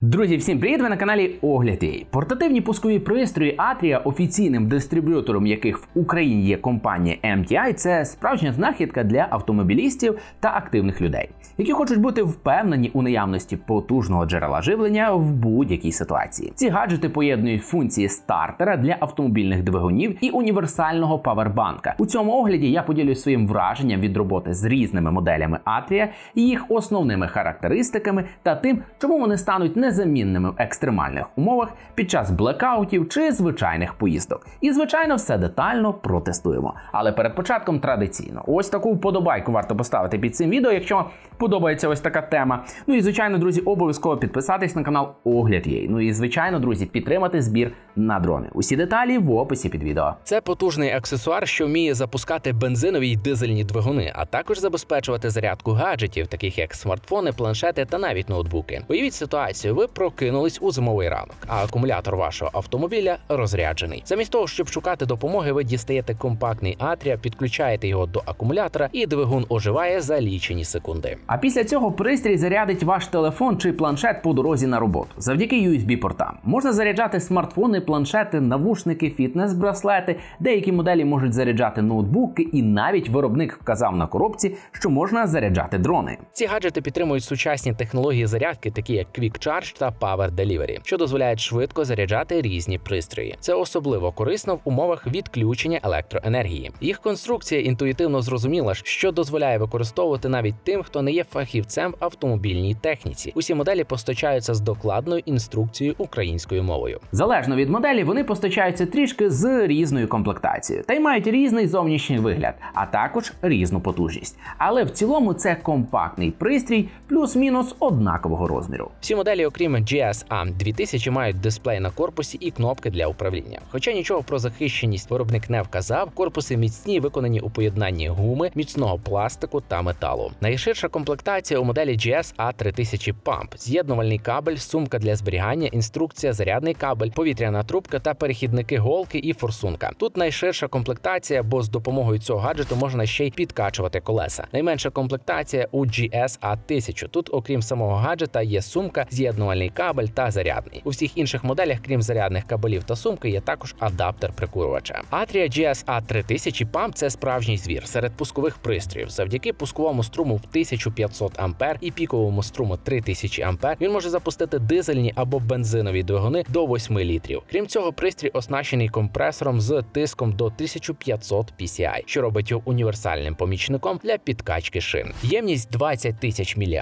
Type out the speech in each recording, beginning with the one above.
Друзі, всім привіт! Ви на каналі Огляд.ua. Портативні пускові пристрої Atria, офіційним дистриб'ютором яких в Україні є компанія MTI, це справжня знахідка для автомобілістів та активних людей, які хочуть бути впевнені у наявності потужного джерела живлення в будь-якій ситуації. Ці гаджети поєднують функції стартера для автомобільних двигунів і універсального павербанка. У цьому огляді я поділюсь своїм враженням від роботи з різними моделями Atria, їх основними характеристиками та тим, чому вони стануть незамінними в екстремальних умовах під час блекаутів чи звичайних поїздок. І звичайно, все детально протестуємо. Але перед початком традиційно, ось таку вподобайку варто поставити під цим відео, якщо подобається ось така тема. Ну і звичайно, друзі, обов'язково підписатись на канал Огляд Єй. Ну і звичайно, друзі, підтримати збір на дрони. Усі деталі в описі під відео. Це потужний аксесуар, що вміє запускати бензинові й дизельні двигуни, а також забезпечувати зарядку гаджетів, таких як смартфони, планшети та навіть ноутбуки. Уявіть ситуацію, ви прокинулись у зимовий ранок, а акумулятор вашого автомобіля розряджений. Замість того, щоб шукати допомоги, ви дістаєте компактний атрія, підключаєте його до акумулятора, і двигун оживає за лічені секунди. А після цього пристрій зарядить ваш телефон чи планшет по дорозі на роботу завдяки USB-портам. Можна заряджати смартфони, планшети, навушники, фітнес-браслети. Деякі моделі можуть заряджати ноутбуки, і навіть виробник вказав на коробці, що можна заряджати дрони. Ці гаджети підтримують сучасні технології зарядки, такі як Quick Charge та Power Delivery, що дозволяють швидко заряджати різні пристрої. Це особливо корисно в умовах відключення електроенергії. Їх конструкція інтуїтивно зрозуміла, що дозволяє використовувати навіть тим, хто не є фахівцем в автомобільній техніці. Усі моделі постачаються з докладною інструкцією українською мовою. Залежно від моделі, вони постачаються трішки з різною комплектацією та й мають різний зовнішній вигляд, а також різну потужність. Але в цілому це компактний пристрій, плюс-мінус однакового розміру. Всі моделі, окрім GSA 2000, мають дисплей на корпусі і кнопки для управління. Хоча нічого про захищеність виробник не вказав, корпуси міцні, виконані у поєднанні гуми, міцного пластику та металу. Найширша комплектація у моделі GSA 3000 Pump, з'єднувальний кабель, сумка для зберігання, інструкція, зарядний кабель, повітряна трубка та перехідники голки і форсунка. Тут найширша комплектація, бо з допомогою цього гаджету можна ще й підкачувати колеса. Найменша комплектація у GSA 1000. Тут, окрім самого гаджета, є сумка, з'єднувальний кабель та зарядний. У всіх інших моделях, крім зарядних кабелів та сумки, є також адаптер прикурювача. Atria GSA 3000 PAM – це справжній звір серед пускових пристроїв. Завдяки пусковому струму в 1500 А і піковому струму 3000 А він може запустити дизельні або бензинові двигуни до 8 літрів. Крім цього, пристрій оснащений компресором з тиском до 1500 PCI, що робить його універсальним помічником для підкачки шин. Ємність 20 тисяч мАч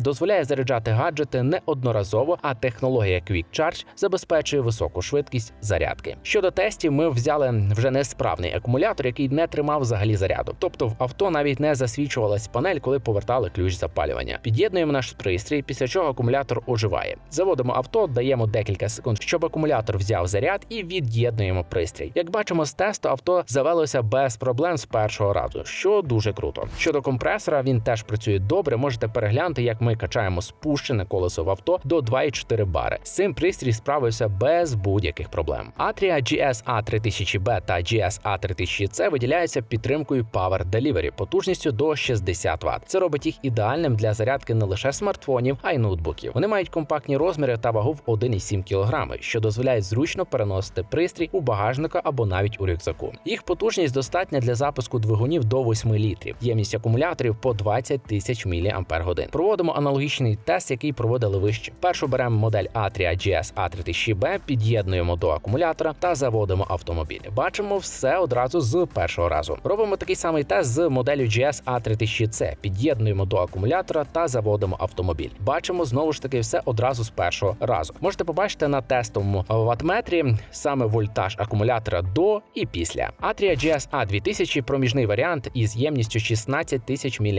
дозволяє заряджати гаджети не одноразово, а технологія Quick Charge забезпечує високу швидкість зарядки. Щодо тестів, ми взяли вже несправний акумулятор, який не тримав взагалі заряду. Тобто в авто навіть не засвічувалась панель, коли повертали ключ запалювання. Під'єднуємо наш пристрій, після чого акумулятор оживає. Заводимо авто, даємо декілька секунд, щоб акумулятор взяв заряд, і від'єднуємо пристрій. Як бачимо з тесту, авто завелося без проблем з першого разу, що дуже круто. Щодо компресора, він теж працює добре. Можете переглянути, як ми качаємо спущене колесо в авто до 2,4 бари. З цим пристрій справився без будь-яких проблем. Atria GSA 3000B та GSA 3000C виділяються підтримкою Power Delivery потужністю до 60 Вт. Це робить їх ідеальним для зарядки не лише смартфонів, а й ноутбуків. Вони мають компактні розміри та вагу в 1,7 кг, що дозволяє зручно переносити пристрій у багажника або навіть у рюкзаку. Їх потужність достатня для запуску двигунів до 8 літрів, ємність акумуляторів по 20 тисяч мАч. Проводимо аналогічний тест, який проводили вище. Першу беремо модель Atria GSA 3000B, під'єднуємо до акумулятора та заводимо автомобіль. Бачимо все одразу з першого разу. Робимо такий самий тест з моделлю GSA 3000C, під'єднуємо до акумулятора та заводимо автомобіль. Бачимо знову ж таки все одразу з першого разу. Можете побачити на тестовому ваттметрі саме вольтаж акумулятора до і після. Atria GSA 2000 проміжний варіант із ємністю 16 тисяч мАч.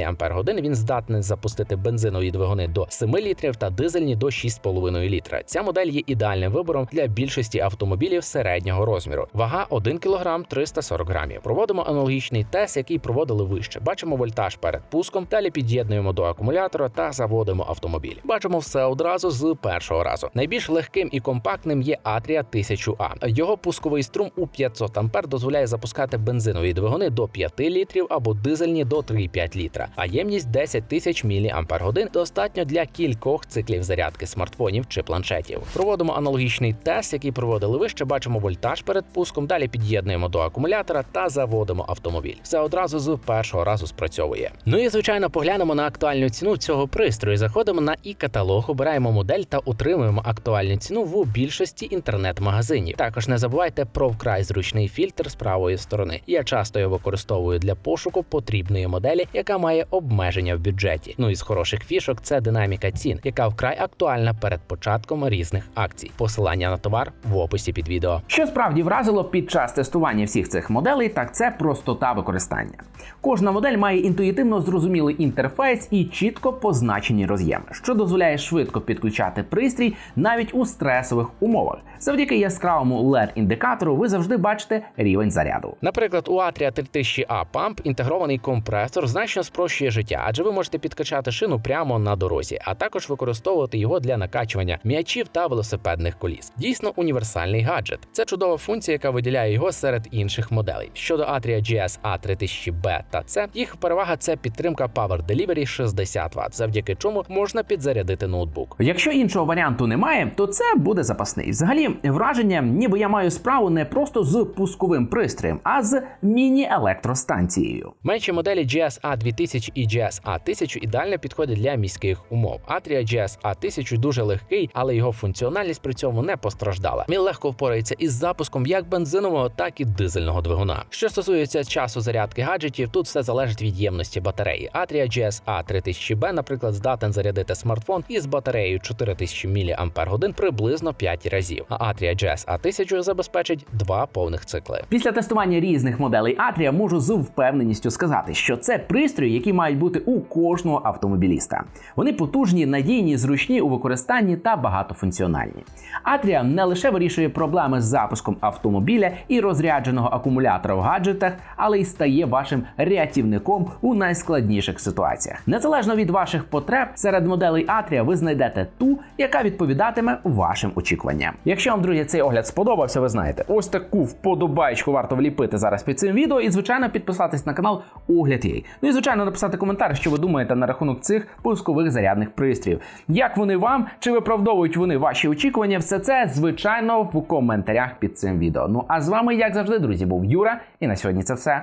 Він здатний запустити бензинові двигуни до 7 літрів та дизельні до 6,5 літра. Ця модель є ідеальним вибором для більшості автомобілів середнього розміру. Вага 1 кг 340 грамів. Проводимо аналогічний тест, який проводили вище. Бачимо вольтаж перед пуском, далі під'єднуємо до акумулятора та заводимо автомобіль. Бачимо все одразу з першого разу. Найбільш легким і компактним є Atria 1000A. Його пусковий струм у 500 А дозволяє запускати бензинові двигуни до 5 літрів або дизельні до 3,5 літра, а ємність 10 тисяч мАч достатньо для кількох циклів зарядки. Зарядки смартфонів чи планшетів. Проводимо аналогічний тест, який проводили вище. Бачимо вольтаж перед пуском. Далі під'єднуємо до акумулятора та заводимо автомобіль. Все одразу з першого разу спрацьовує. Ну і звичайно, поглянемо на актуальну ціну цього пристрою. Заходимо на і каталог, обираємо модель та отримуємо актуальну ціну в більшості інтернет-магазинів. Також не забувайте про вкрай зручний фільтр з правої сторони. Я часто його використовую для пошуку потрібної моделі, яка має обмеження в бюджеті. Ну і з хороших фішок це динаміка цін, яка вкрай актуальна перед початком різних акцій. Посилання на товар в описі під відео. Що справді вразило під час тестування всіх цих моделей, так це простота використання. Кожна модель має інтуїтивно зрозумілий інтерфейс і чітко позначені роз'єми, що дозволяє швидко підключати пристрій навіть у стресових умовах. Завдяки яскравому LED-індикатору ви завжди бачите рівень заряду. Наприклад, у Atria 3000A Pump інтегрований компресор значно спрощує життя, адже ви можете підкачати шину прямо на дорозі, а також використовувати його для накачування м'ячів та велосипедних коліс. Дійсно універсальний гаджет. Це чудова функція, яка виділяє його серед інших моделей. Щодо Atria GS A3000B та C, їх перевага це підтримка Power Delivery 60 Вт, завдяки чому можна підзарядити ноутбук. Якщо іншого варіанту немає, то це буде запасний. Взагалі, враження, ніби я маю справу не просто з пусковим пристроєм, а з міні-електростанцією. Менші моделі GS A2000 і GS A1000 ідеально підходять для міських умов. Atria GS A1000 дуже легкий, але його функціональність при цьому не постраждала. Він легко впорається із запуском як бензинового, так і дизельного двигуна. Що стосується часу зарядки гаджетів, тут все залежить від ємності батареї. Atria GS A3000B, наприклад, здатен зарядити смартфон із батареєю 4000 мАч приблизно 5 разів. А Atria GS A1000 забезпечить два повних цикли. Після тестування різних моделей Atria можу з впевненістю сказати, що це пристрої, які мають бути у кожного автомобіліста. Вони потужні, надійні, зручні у використанні та багатофункціональні. Atria не лише вирішує проблеми з запуском автомобіля і розрядженого акумулятора в гаджетах, але й стає вашим рятівником у найскладніших ситуаціях. Незалежно від ваших потреб, серед моделей Atria ви знайдете ту, яка відповідатиме вашим очікуванням. Якщо вам, друзі, цей огляд сподобався, ви знаєте, ось таку вподобайку варто вліпити зараз під цим відео, і звичайно підписатись на канал Огляд Єй. Ну і звичайно написати коментар, що ви думаєте на рахунок цих пускових зарядних пристроїв. Як вам, чи виправдовують вони ваші очікування? Все це звичайно в коментарях під цим відео. Ну а з вами, як завжди, друзі, був Юра, і на сьогодні це все.